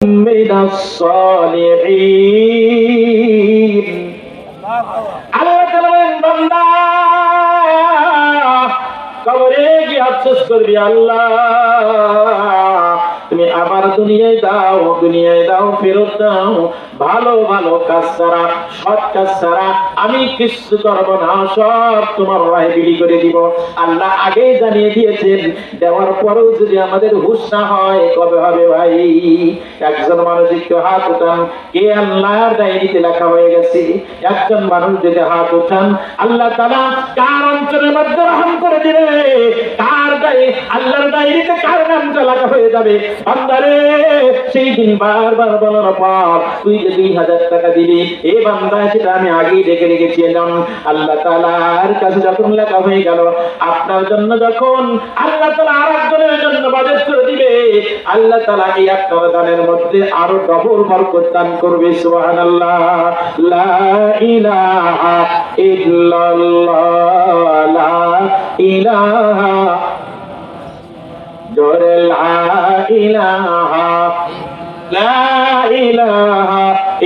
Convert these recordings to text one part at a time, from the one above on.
من الصالحين আল্লাহ তাআলা বলেন বান্দা কবরে গিয়ে আফসোস করবি আল্লাহ তুমি আবার দুনিয়ায় দাও দুনিয়ায় দাও, ফেরত দাও। ভালো ভালো কাজ ছাড়া, সৎ কাজ ছাড়া আমি কিছু করব না, সব তোমার রায় বিলি করে দিব। আল্লাহ আগেই জানিয়ে দিয়েছেন, দেওয়ার পরেও যদি আমাদের হুশ না হয়, কবে হবে ভাই? একজন মানুষ একটু হাত উঠান, কে আল্লাহর ডায়েরিতে লেখা হয়ে গেছে? একজন মানুষ যদি হাত উঠান, আল্লাহ তালা কার অঞ্চলের মধ্যে রহম করে দিবে? কার আল্লাহর ডায়েরিতে কার নামটা লেখা হয়ে যাবে? বান্দারে সেই দিন বারবার বলার পর তুই যে দুই হাজার টাকা দিবি, এ বান্দা, সেটা আমি আগেই দেখে রেখেছিলাম। আল্লাহ তালার কাছে যখন লেখা হয়ে গেল, আপনার জন্য যখন আল্লাহ তালা আর একজনের জন্য বাজেট করে দিবে, আল্লাহ তালা এই আপনার দানের মধ্যে আরও ডবল বরকত দান করবে, সুবহানাল্লাহ। লা ইলাহা ইল্লাল্লাহ ইলাহা জোরে, লা ইলাহা লা ইলাহা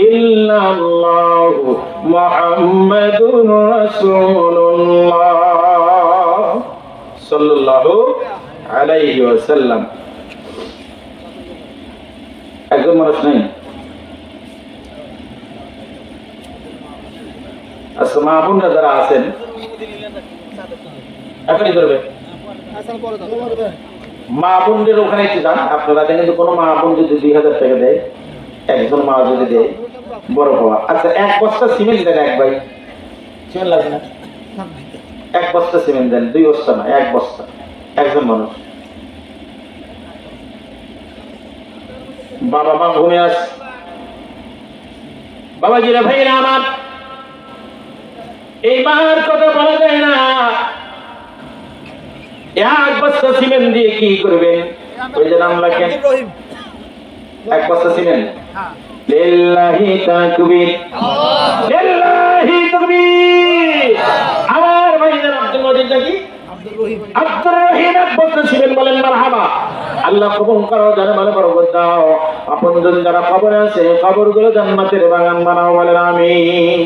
ইল্লাল্লাহ মুহাম্মাদুর রাসূলুল্লাহ সাল্লাল্লাহু আলাইহি ওয়াসাল্লাম। একজন যারা আছেন, এখনই করবে মা বোনদের ওখানে একটু যান আপনারা দেখেন কোনো মা বোন যদি দুই হাজার টাকা দেয় একজন মা যদি দেয় বড় পাওয়া আচ্ছা এক বস্তা সিমেন্ট দেন এক ভাই। সিমেন্ট লাগবে না? এক বস্তা সিমেন্ট দেন দুই বস্তা না এক বস্তা একজন মানুষ। বাবা মা ঘুমে আস। বাবা জিরা ভাইরা আমার এই মার কথা বলা যায় না। এক বস্তা সিমেন্ট দিয়ে কি করবেন ওই যে নাম রাখেন এক বস্তা সিমেন্ট। লিল্লাহি তাকবীর। লিল্লাহি তাকবীর। আমার ভাইজান আব্দুল মজিদ নাকি? আব্দুর রহিম। এক বস্তা সিমেন্ট বলেন মারহাবা। আল্লাহ কবুল করো মানে বরকত দাও। আপনজন যারা আছে জান্নাতের বাগান বানাও বলেন আমিন।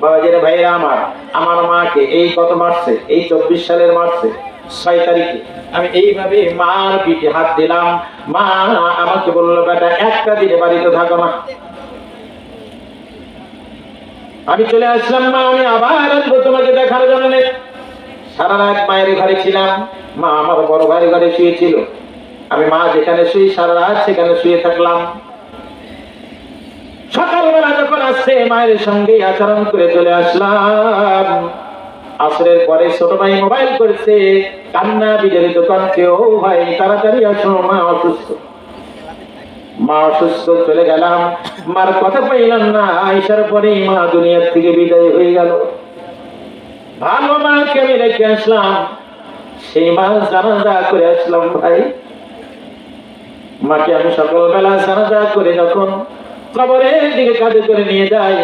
বাবাজির ভাইরা আমার আমার মাকে এই কত মার্চে এই চব্বিশ সালের মার্চে ছয় তারিখে। আমি এইভাবে মার পিঠে হাত দিলাম। মা আমাকে বলল, বেটা, একটা দিনে বাড়িতে থাকো না। আমি চলে আসলাম, মা, আমি আবার আসব তোমাকে দেখার জন্য। সারা রাত মায়ের ঘরে ছিলাম। মা আমার বড় ভাইয়ের ঘরে শুয়েছিল। আমি মা যেখানে শুই, সারা রাত সেখানে শুয়ে থাকলাম। সকালবেলা যখন আসছে, মায়ের সঙ্গে আচরণ করে চলে আসলাম। আসরের পরে ছোট ভাই মোবাইল করেছে। কান্না বিজড়িত কণ্ঠে ও ভাই তাড়াতাড়ি আসো, মা অসুস্থ। মা অসুস্থ, চলে গেলাম। মার কথা পাইলাম না আইসার পরেই মা দুনিয়ার থেকে বিদায় হয়ে গেল। ভালো মাকে আমি রেখে আসলাম। সেই মা জানাজা করে আসলাম ভাই। মাকে আমি সকালবেলা জানাজা করে যখন কবরের দিকে কাঁধে করে নিয়ে যাই,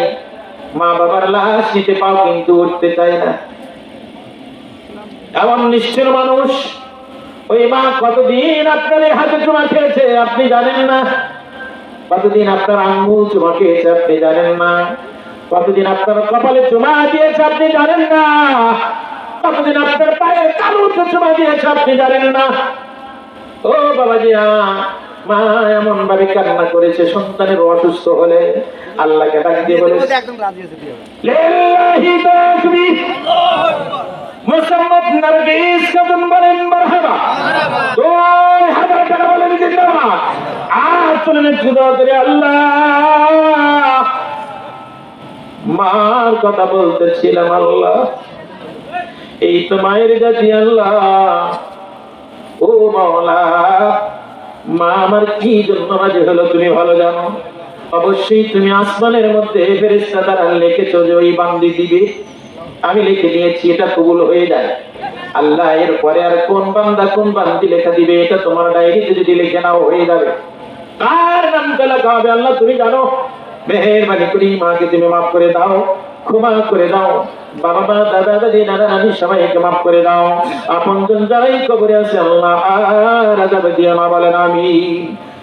মা বাবার লাশ নিতে পাও কিন্তু উঠতে চাই না। এমন নিষ্ঠুর মানুষ। ওই মা কতদিন আপনার এই হাতে চুমা খেয়েছে আপনি জানেন না? কতদিন আপনার আঙ্গুল চুমা খেয়েছে আপনি জানেন না? কতদিন আপনার কপালে চুমা দিয়েছে আপনি জানেন না? কতদিন আপনার পায়ে কালুতে চুমা দিয়েছে আপনি জানেন না? ও বাবাজি মা এমন ভাবে কান্না করেছে সন্তানের অসুস্থ হলে আল্লাহকে ডাক দিয়ে বলে মুসাম্মদ নারগিস খাতুন বলেন, মারহাবা। দুই হাজার টাকা বলেন, জিন্দাবাদ। আর চলেন একটু করে আল্লাহ। মার কথা বলতেছিলাম আল্লাহ। এই তো মায়ের জাতি আল্লাহ। ও মাওলা, মা আমার কি জন্য রাজি হলো তুমি ভালো জানো? অবশ্যই তুমি আসমানের মধ্যে ফেরেস্তা দ্বারা লিখেছো যে ওই বান্দি দিবে। আমি লিখে নিয়েছি? এটা কবুল হয়ে যায়। আল্লাহ এর পরে আর কোন বান্দা কোন বান্দি লেখা দিবে? এটা তোমার ডায়েরিতে যদি লিখে নাও, হয়ে যাবে। কার নামটা লেখা হবে আল্লাহ, তুমি জানো। মেহরবানি করি, মাকে তুমি মাফ করে দাও, ক্ষমা করে দাও। বাবা মা, দাদা, দাদি, নানা, নানি, সবাইকে মাফ করে দাও। আপন জন যারাই কবরে আছে, আল্লাহ আর আজাব দিয়ে মা বলেন আমি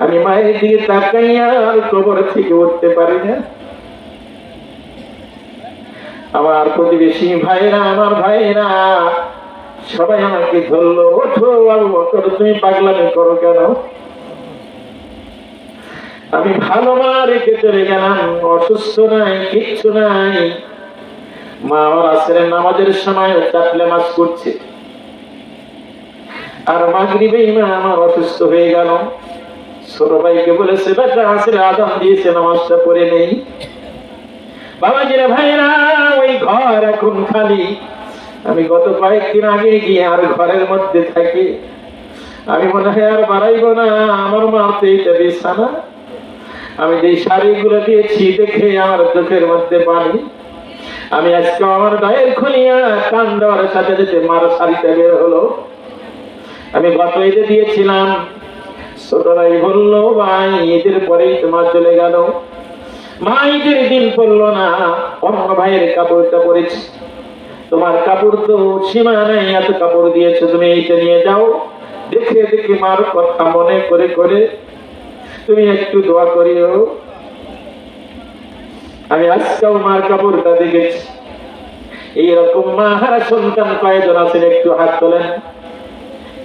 আমি মায়ের দিকে তাকাইয়া কবর থেকে উঠতে পারি না। আমার প্রতিবেশী ভাইরা, আমার ভাইরা, সবাই আমাকে ধরলো, ওঠো আবু বকর, তুমি পাগলামি করো কেন? আমি ভালো মা রেখে চলে গেলাম, অসুস্থ নাই, কিচ্ছু নাই। মা আমার আসরের নামাজের সময় চাপলে মাস করছে। আর মাগরিবে মা আমার অসুস্থ হয়ে গেল। ভাইকে বলেছে, বেটা আসরে আদান দিয়েছে, নামাজটা পড়ে নেই। বাবাজিরা ভাইরা ওই ঘর এখন খালি। আমি গত কয়েকদিন আগে গিয়ে আর ঘরের মধ্যে থাকি। আমি মনে হয় আর বাড়াইব না, আমার মা তো এইটা বিছানা। আমি যেই শাড়িগুলো দিয়েছি, দেখে আমার চোখের মধ্যে পানি। আমি আজকে আমার গায়ের খুলিয়া কান সাথে সাথে মার শাড়িটা বের হলো। আমি গত ঈদে দিয়েছিলাম ছোটরাই বলল, ভাই, ঈদের পরেই তোমার চলে গেল। মা, ঈদের দিন পড়ল না, অন্য ভাইয়ের কাপড়টা পরেছি। তোমার কাপড় তো সীমা নেই, এত কাপড় দিয়েছ, তুমি এইটা নিয়ে যাও। দেখে দেখে মার কথা মনে করে করে তুমি একটু দোয়া করিও। আমি আজকেও মার কাপড়টা দেখেছি। এইরকম মা, হারা সন্তান কয়জন আছেন একটু হাত তোলেন।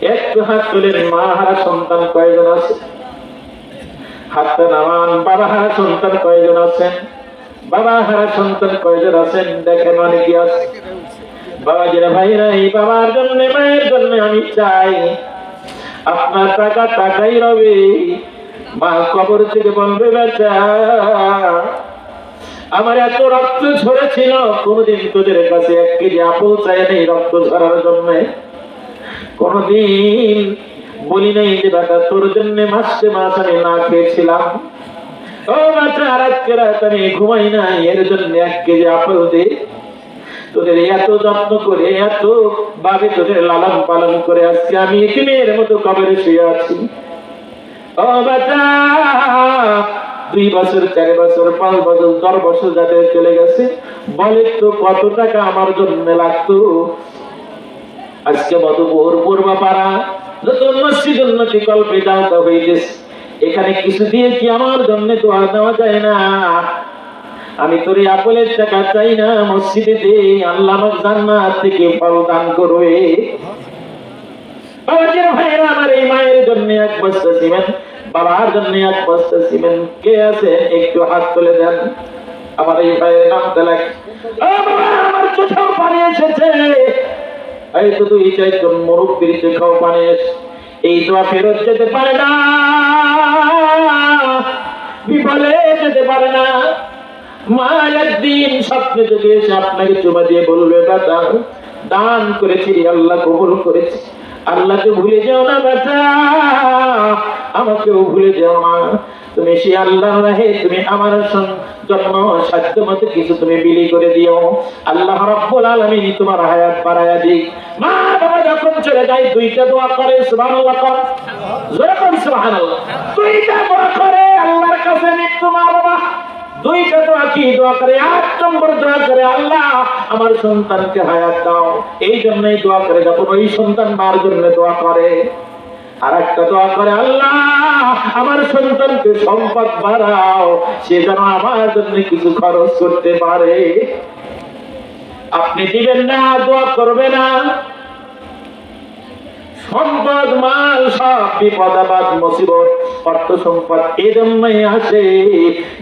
একটু হাত তোলেন মা, হারা সন্তান আছে হাতটা নামান, বাবা, হারা সন্তান আছেন? বাবা, হারা সন্তান আছেন? দেখেন অনেকে আছে? বাবা ভাইরা এই বাবার জন্য, মায়ের জন্য আমি চাই। আপনার টাকা টাকাই রবে। মা কবর থেকে বলবে বেচা আমার এত রক্ত ঝরেছিল, কোনদিন তোদের কাছে এক কেজি আপল চাই নেই রক্ত ঝরার জন্য। কোনদিন বলি নাই যে বেটা, তোর জন্য মাসে মাস আমি না খেয়েছিলাম। ও বাচ্চা আজকে রাত আমি ঘুমাই না এর জন্য এক কেজি আপেল দে। তোদের এত যত্ন করে, এত ভাবে তোদের লালন পালন করে আজকে আমি এর মতো কবরে শুয়ে আছি? ও বাচ্চা দুই বছর, চার বছর, পাঁচ বছর, দশ বছর যাতে চলে গেছে বলে তো কত টাকা আমার জন্য লাগতো? আজকে মধুপুর পূর্বাপাড়া নতুন মসজিদ উন্নতি কল্পে জানতে হইতেছে। এখানে কিছু দিয়ে কি আমার জন্য দোয়া দেওয়া যায় না? আমি তোর আপেলের টাকা চাই না, মসজিদে দে, আল্লাহ জান্নাত থেকে ফল দান করবে। বাবাজির ভাইয়েরা আমার এই মায়ের জন্য এক বস্তা বাবার জন্য এক বস্তা কে আছে? একটু হাত তুলে দেন। আমার এই ভাইয়ের নামটা লাগে আমার চোখেও পানি এসেছে। এই তো দুই চারজন মুরব্বীর চোখেও পানি এই দোয়া ফেরত যেতে পারে না। বিফলে যেতে পারে না। আপনাকে দিয়ে বলবে দান করেছি আল্লাহ কবুল করেছি। আল্লাহকে ভুলে যেও না বেটা আমাকেও ভুলে যেও না। তুমি সে আল্লাহ রাহে, তুমি আমার সং- জন্য সাধ্য মতো কিছু তুমি বিলি করে দিও। আল্লাহ রব্বুল আলামিন তোমার হায়াত বাড়ায়া দিক। মা বাবা যখন চলে যায়, দুইটা দোয়া করে, সুবহানাল্লাহ কর। জোরে দুইটা দোয়া করে, আল্লাহর কাছে মৃত্যু মা বাবা। দুইটা দোয়া কি? দোয়া করে, আট নম্বর দোয়া করে, আল্লাহ আমার সন্তানকে হায়াত দাও। এই জন্যই দোয়া করে যখন ওই সন্তান মার জন্য দোয়া করে। আর একটা দোয়া করে, আল্লাহ, আমার সন্তানকে সম্পদ বাড়াও, সে যেন আমার জন্য কিছু খরচ করতে পারে। আপনি দিবেন না, দোয়া করবে না। সম্পদ, মাল সব বিপদ আবাদ মুসিবত, অর্থ সম্পদ এই জন্যই আসে।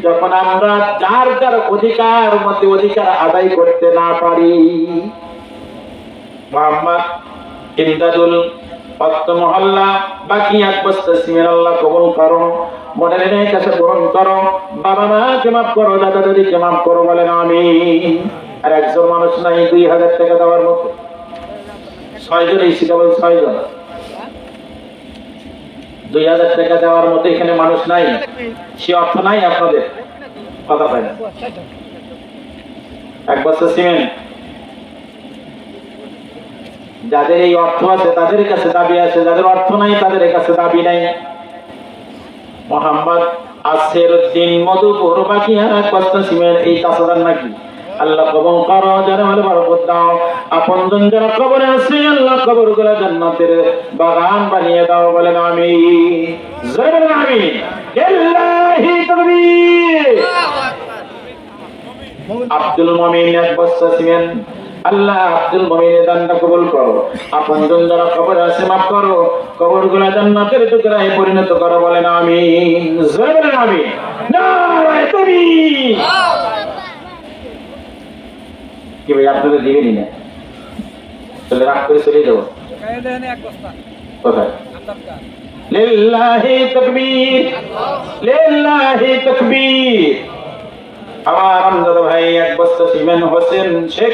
যখন আমরা যার যার অধিকার মতে অধিকার আদায় করতে না পারি, মোহাম্মদ ইমদাদুল এখানে মানুষ নাই। সে অর্থ নাই আপনাদের? কথা এক বস্তা সিমেন্ট। যাদের এই অর্থ আছে তাদের কাছে দাবি আছে যাদের অর্থ নাই তাদের কাছে দাবি নাই। মোহাম্মদ আসের উদ্দিন মধুপুর বাকি আর এক বস্তা এই তাসাদার নাকি? আল্লাহ কবর করো যারা মানে বরকত দাও। আপন জন যারা কবরে আছে আল্লাহ কবরগুলা জান্নাতের বাগান বানিয়ে দাও বলেন আমি আমি লিল্লাহি তাকবীর। আব্দুল মমিন এক বস্তা সিমেন্ট আল্লাহ আব্দুল মমিনের দানটা কবুল আমার আমজাদ ভাই এক বস্তা সিমেন্ট হোসেন শেখ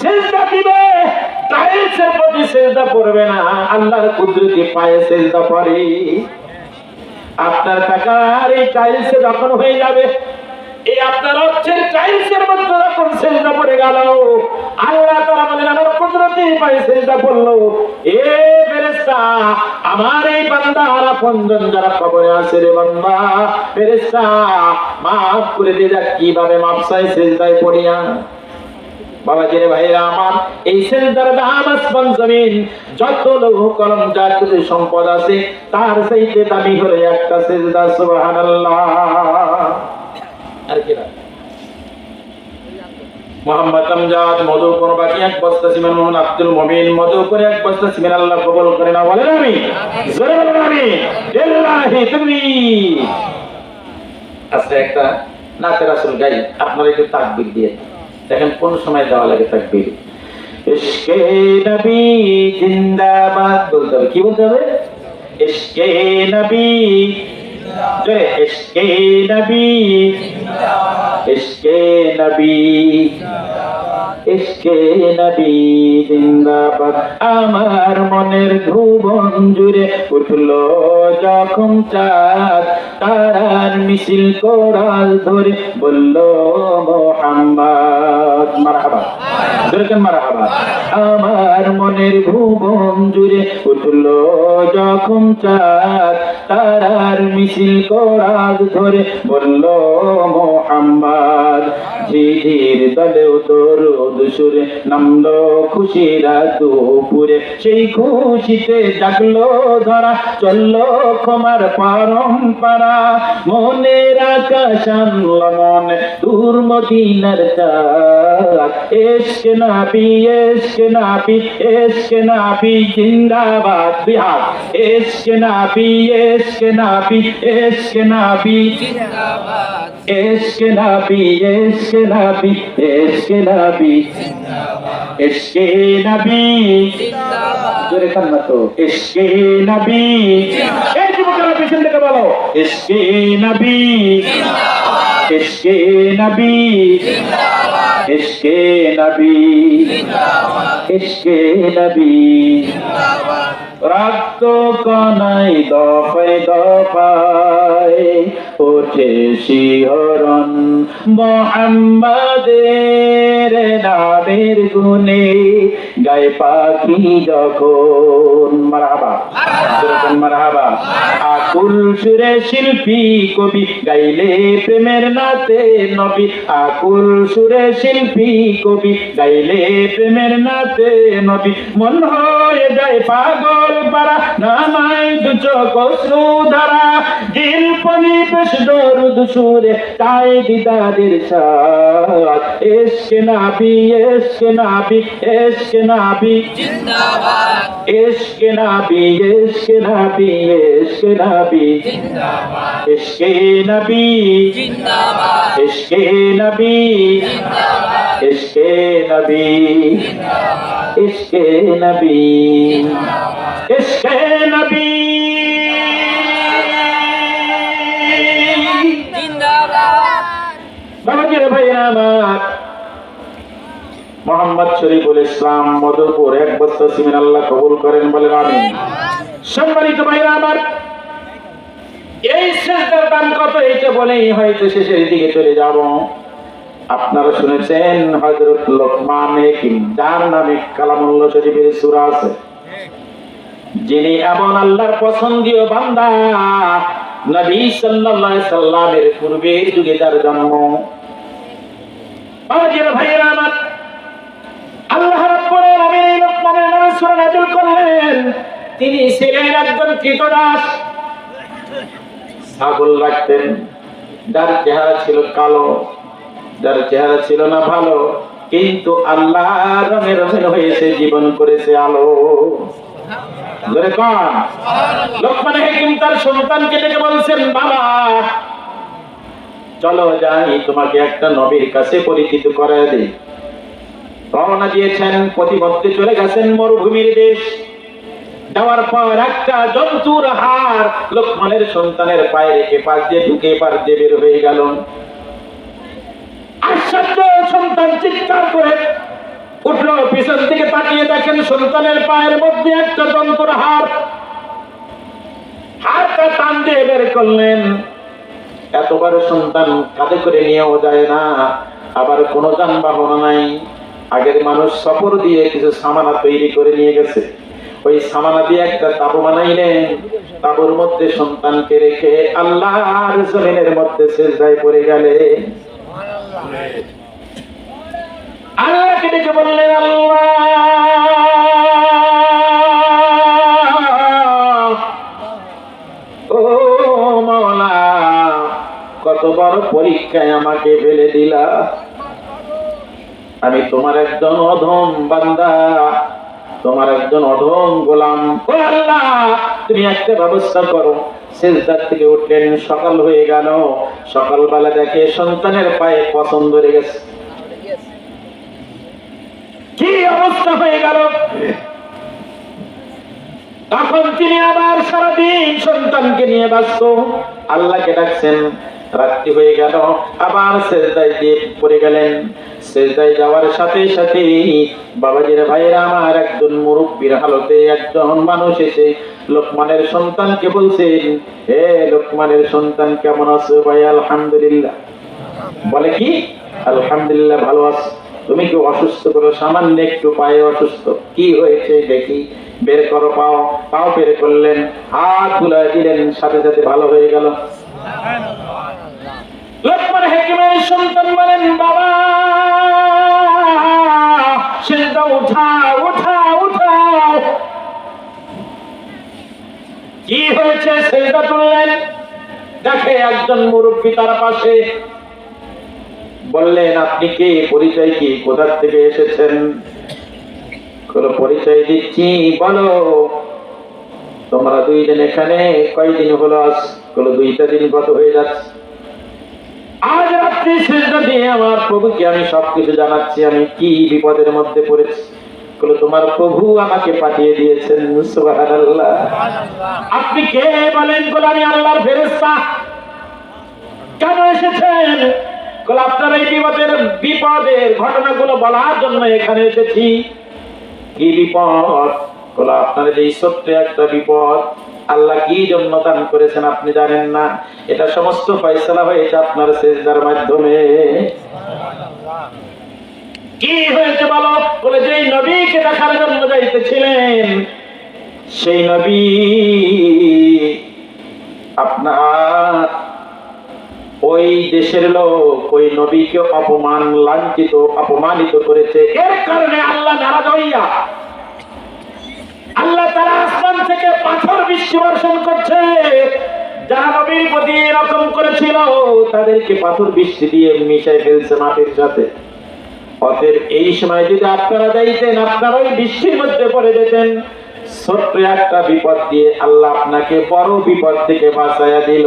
সেজদা দিবে প্রতি সেজদা পড়বে না। আল্লাহর কুদরতি পায়ে সেজদা আপনার টাকার এই টাইলসে যখন হয়ে যাবে। এই আপনার অর্থের টাইলসের মধ্যে যখন সেজদা পড়ে গেল, আল্লাহ বলেন, আমার কুদরতি পায়ে সেজদা পড়ল। এ ফেরেশতা, আমার এই বান্দার আপনজন যারা কবরে আছে রে বান্দা, ফেরেশতা, মাফ করে দিয়ে যাক কীভাবে মাপ চাই সেজদায় পড়িয়া। বাবা জেনে ভাইরা আমার, এই সেজদার দাম আসমান জমিন, যত লৌহ কলম যার কিছু সম্পদ আছে, তার চাইতে দামি হলো একটা সেজদা, সুবহানাল্লাহ। আর কি না মোহাম্মদ আমজাদ, মধুপুর বাকি এক বস্তা সিমেন্ট মোহাম্মদ আব্দুল মমিন, মধুপুর এক বস্তা সিমেন্ট আল্লাহ করে না বলেন আমি একটা গাই আপনারা একটু তাকবির দিয়ে দেখেন কোন সময় দেওয়া লাগে তাকবির? ইশকে নবী জিন্দাবাদ বলতে হবে। কি বলতে হবে? ইশকে নবী। ইশকে নবী। ইশকে নবী। ইশকে নবী জিন্দাবাদ। আমার মনের ভুবন জুড়ে উঠল যখন চাঁদ। তারার মিছিল কোরাল ধরে বলল, মোহাম্মদ, মারহাবা। দুরকম মারহাবা? আমার মনের ভুবন জুড়ে উঠল যখন চাঁদ। তারার মিছিল কোরাল ধরে বলল, মোহাম্মদ ঝিঝির তলেও তোর দুসুরে নামলো খুশিরা সেই খুশিতে জাগলো ধরা, চলল ক্ষমার পরম্পরা। মনের আকাশ আনল মনে, দূর মদিনার চাঁদ। এসকে নাবি এসকে নাবি জিন্দাবাদ Bihar. SK SK SK SK SK Nabi SK Nabi SK Nabi জোরে কান্না তো এসকে নাবি এই যুবকেরা পিছন থেকে বলো। এসকে নাবি এসকে নাবি এসকে নাবি এসকে নাবি রক্ত কনাই দফায় দফায় ওঠে শিহরণ। মোহাম্মদের নামের গুনে গায়ে পাখি যখন। মারহাবা। যখন মারহাবা। আকুল সুরে শিল্পী কবি গাইলে প্রেমের নাতে নবী। আকুল সুরে শিল্পী কবি গাইলে প্রেমের নাতে নবী। মন হয়ে যায় পাগল পারা না নাই দু চোখ অশ্রু ধারা দিল পরিবেশ দরুদ সুরে তাই দিদারের সাথ। এসকে নাবি এসকে নাবি এসকে নাবি। জিন্দাবাদ। এসকে নাবি এসকে নাবি এসকে নাবি। জিন্দাবাদ। এসকে নাবি। জিন্দাবাদ। এসকে নবী। নবী ইশকে নবী। নবী জিন্দাবাদ। বাবাজির ভাইরা আমার মোহাম্মদ শরীফুল ইসলাম এক আল্লাহ কবুল করেন এই দাম কত চলে যাব। আপনারা শুনেছেন হজরত লোকমান হেকিম, যার কালামুল্লা শরীফের সূরা আছে। যিনি এমন আল্লাহর পছন্দীয় বান্দা, নবী সাল্লাল্লাহু সাল্লামের পূর্বের যুগে তার জন্ম। বাবাজির ভাইয়েরা, আমার আল্লাহ রাব্বুল আলামিন এই লোকমানের নামে সূরা নাযিল করলেন। তিনি ছিলেন একজন কৃতদাস। ছাগল রাখতেন, যার চেহারা ছিল কালো, যার চেহারা ছিল না ভালো, কিন্তু আল্লাহ রঙে রঙের হয়েছে জীবন করেছে আলো। চলো যাই, তোমাকে একটা নবীর কাছে পরিচিত করে দিই। রওনা দিয়েছেন প্রতিমধ্যে চলে গেছেন মরুভূমির দেশ। যাওয়ার পর একটা জন্তুর হার লোকমানের সন্তানের পায়ে রেখে পাশ দিয়ে ঢুকে পার দিয়ে বের হয়ে গেল। আশ্চর্য সন্তান চিৎকার করে উঠল, পিছন দিকে তাকিয়ে দেখেন সন্তানের পায়ের মধ্যে একটা জন্তুর হার হারটা টান দিয়ে বের করলেন। এতবার সন্তান কাঁধে করে নিয়েও যায় না। আবার কোনো যানবাহন নাই। আগের মানুষ সফর দিয়ে কিছু সামানা তৈরি করে নিয়ে গেছে। ওই সামানা দিয়ে একটা তাবু বানাইলেন। তাবুর মধ্যে সন্তানকে রেখে আল্লাহর জমিনের মধ্যে সেজদায় পড়ে গেলে। আল্লাহকে ডেকে বললেন, আল্লাহ, ও মাওলা কত বড় পরীক্ষায় আমাকে ফেলে দিলা। আমি তোমার একজন অধম বান্দা, তোমার একজন অধম গোলাম। তুমি একটা ব্যবস্থা করো। সেজদার থেকে উঠলেন, সকাল হয়ে গেল। সকালবেলা দেখে সন্তানের পায়ে পছন্দ ধরে গেছে। কি অবস্থা হয়ে গেল। তখন তিনি আবার সারাদিন সন্তানকে নিয়ে ব্যস্ত। আল্লাহকে ডাকছেন, রাত্রি হয়ে গেল। আবার সেজদায় দিয়ে পড়ে গেলেন। সেজদায় যাওয়ার সাথে সাথে বাবাজির ভাইয়েরা আমার একজন মুরব্বীর হালতে একজন মানুষ এসে লোকমানের সন্তানকে বলছেন হে লোকমানের সন্তান কেমন আছো ভাই? আলহামদুলিল্লাহ। বলে কি? আলহামদুলিল্লাহ, ভালো আছো। তুমি কি অসুস্থ? করো সামান্য একটু পায়ে অসুস্থ? কি হয়েছে? দেখি। বের করো, পাও। পাও বের করলেন। হাত বুলাই দিলেন। সাথে সাথে ভালো হয়ে গেল। কি হয়েছে? সেটা তুললেন। দেখে একজন মুরব্বী তার পাশে বললেন, আপনি কে? পরিচয় কি? কোথার থেকে এসেছেন? পরিচয় দিচ্ছি? বলো। তোমরা দুইজন এখানে, কয়দিন হলো কোনো দুইটা দিন গত হয়ে যাচ্ছে। আজ রাত্রি শেষটা দিয়ে আমার প্রভুকে আমি সবকিছু জানাচ্ছি। আমি কি বিপদের মধ্যে পড়েছি? বলে তোমার প্রভু আমাকে পাঠিয়ে দিয়েছেন। সুবহানাল্লাহ। আপনি কে বলেন বলে আমি আল্লাহর ফেরেশতা? কেন এসেছেন? বলে, আপনার এই বিপদের বিপদের ঘটনাগুলো বলার জন্য এখানে এসেছি। কি বিপদ? বলে, আপনার এই সত্য একটা বিপদ, আল্লাহ কি জন্য দান করেছেন আপনি জানেন না? এটা সমস্ত ফয়সালা হয়েছে আপনার সেজদার মাধ্যমে। কি হয়েছে বলো? বলে যে নবীকে দেখার জন্য যাইতেছিলেন, সেই নবী আপনার ওই দেশের লোক, ওই নবীকে অপমান, লাঞ্ছিত, অপমানিত করেছে। এর কারণে আল্লাহ নারাজ হইয়া, আল্লাহ তারা আসমান থেকে পাথর বর্ষণ করছে। যারা নবীর প্রতি এরকম করেছিল, তাদেরকে পাথর বৃষ্টি দিয়ে মিশাই ফেলছে মাটির সাথে। অতএব এই সময় যদি আপনারা যাইতেন, আপনারা ওই বৃষ্টির মধ্যে পড়ে যেতেন। ছোট্ট একটা বিপদ দিয়ে আল্লাহ আপনাকে বড় বিপদ থেকে বাঁচাইয়া দিল।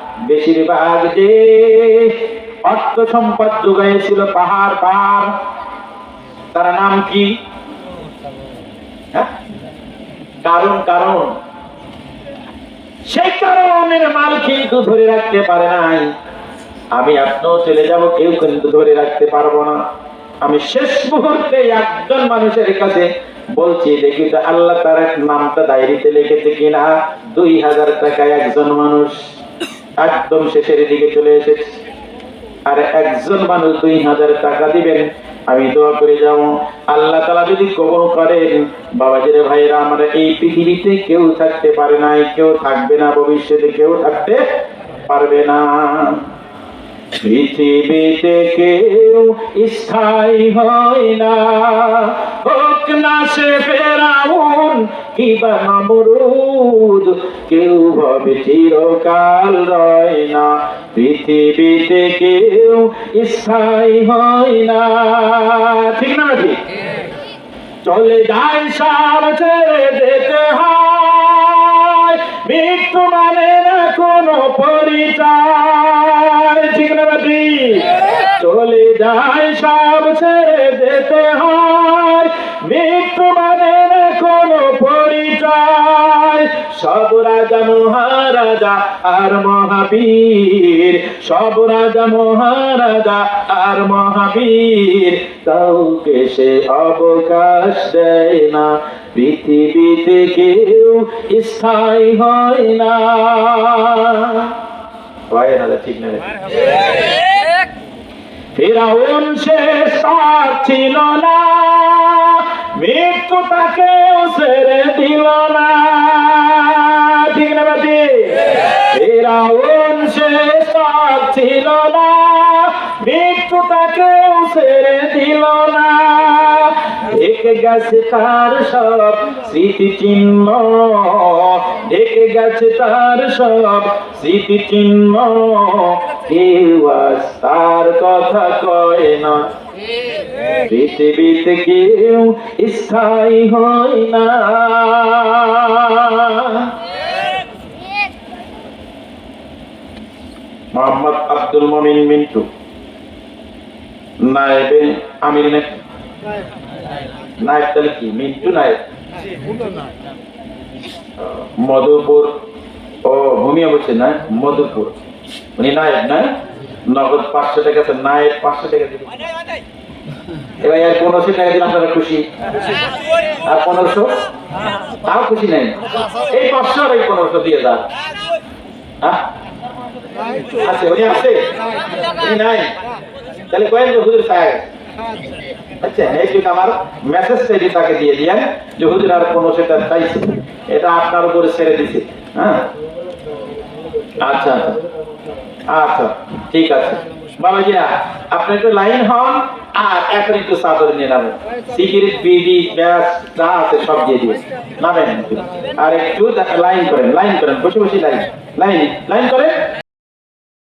বেশিরভাগ যে অর্থ সম্পদ যোগাইছিল পাহাড় পাহাড় তার নাম কি? হ্যাঁ? কারণ কারণ। সেই কারণের মাল কিন্তু ধরে রাখতে পারে নাই। আমি আপনিও চলে যাব, কেউ কিন্তু ধরে রাখতে পারব না। আমি শেষ মুহূর্তে একজন মানুষের কাছে বলছি, দেখি তো আল্লাহ তার নামটা ডায়েরিতে লিখেছে কিনা? দুই হাজার টাকায় একজন মানুষ। একদম শেষের দিকে চলে এসেছে। আর একজন মানুষ দুই হাজার টাকা দিবেন, আমি দোয়া করে যাব। আল্লাহ তালা যদি কবর করেন বাবা বাবাজির ভাইরা আমরা এই পৃথিবীতে কেউ থাকতে পারে না কেউ থাকবে না, ভবিষ্যতে কেউ থাকতে পারবে না। পৃথিবীতে কেউ স্থায়ী হয় না। হোক না সে ফেরাউন কিবা নমরুদ কেউ ভাবে চিরকাল রয় না। পৃথিবীতে কেউ স্থায়ী হয় না। ঠিক না ঠিক চলে যায় সার ছেড়ে যেতে হয়। মৃত্যু মানে না কোনো পরিচয়। ঠিক চলে যায় সব ছেড়ে যেতে হয়। মৃত্যু মানে না কোনো পরিচয়। সব রাজা, মহারাজা আর মহাবীর। সব রাজা, মহারাজা আর মহাবীর। কাউকে সে অবকাশ দেয় না। পৃথিবীতে কেউ স্থায়ী হয় না। হয় ঠিক না ফেরাউন শেষ তার ছিল না, মৃত্যু তাকেও ছেড়ে দিল না। ঠিক না বাজি ফেরাউন শেষ তার ছিল না, মৃত্যু তাকেও ছেড়ে দিল না। দেখে গেছে তার সব স্মৃতি চিহ্ন দেখে গেছে তার সব স্মৃতি চিহ্ন কেউ তার কথা কয় না। পৃথিবীতে কেউ স্থায়ী হয় না। মোহাম্মদ আব্দুল মমিন মিন্টু নায়েবে আমির নাকি নায়েব তাহলে কি মিন্টু নায়েব মধুপুর ও ভূমিয়া বলছে না মধুপুর উনি নায়েব না নগদ পাঁচশো টাকা আছে নায়েব পাঁচশো টাকা এবার আর পনেরোশো টাকা দিলে আপনারা খুশি? আর পনেরোশো? তাও খুশি নেই। এই পাঁচশো আর এই পনেরোশো দিয়ে দাও। হ্যাঁ? আছে উনি আছে। উনি নাই। তাহলে যে হুজুর সাহেব আচ্ছা একটু আমার মেসেজটা যদি তাকে দিয়ে দিয়েন যে, হুজুর পনেরোশো টাকা চাইছে এটা আপনার উপরে ছেড়ে দিছে। হ্যাঁ? আচ্ছা আচ্ছা। আচ্ছা ঠিক আছে। বাবাজিরা আপনি একটু লাইন হন আর এখন একটু চাদর নিয়ে নামেন। সিগারেট বিড়ি ব্যাস, যা আছে সব দিয়ে দিবেন। নামেন। আর একটু লাইন করেন লাইন করেন, বসে বসে লাইন লাইন লাইন করেন।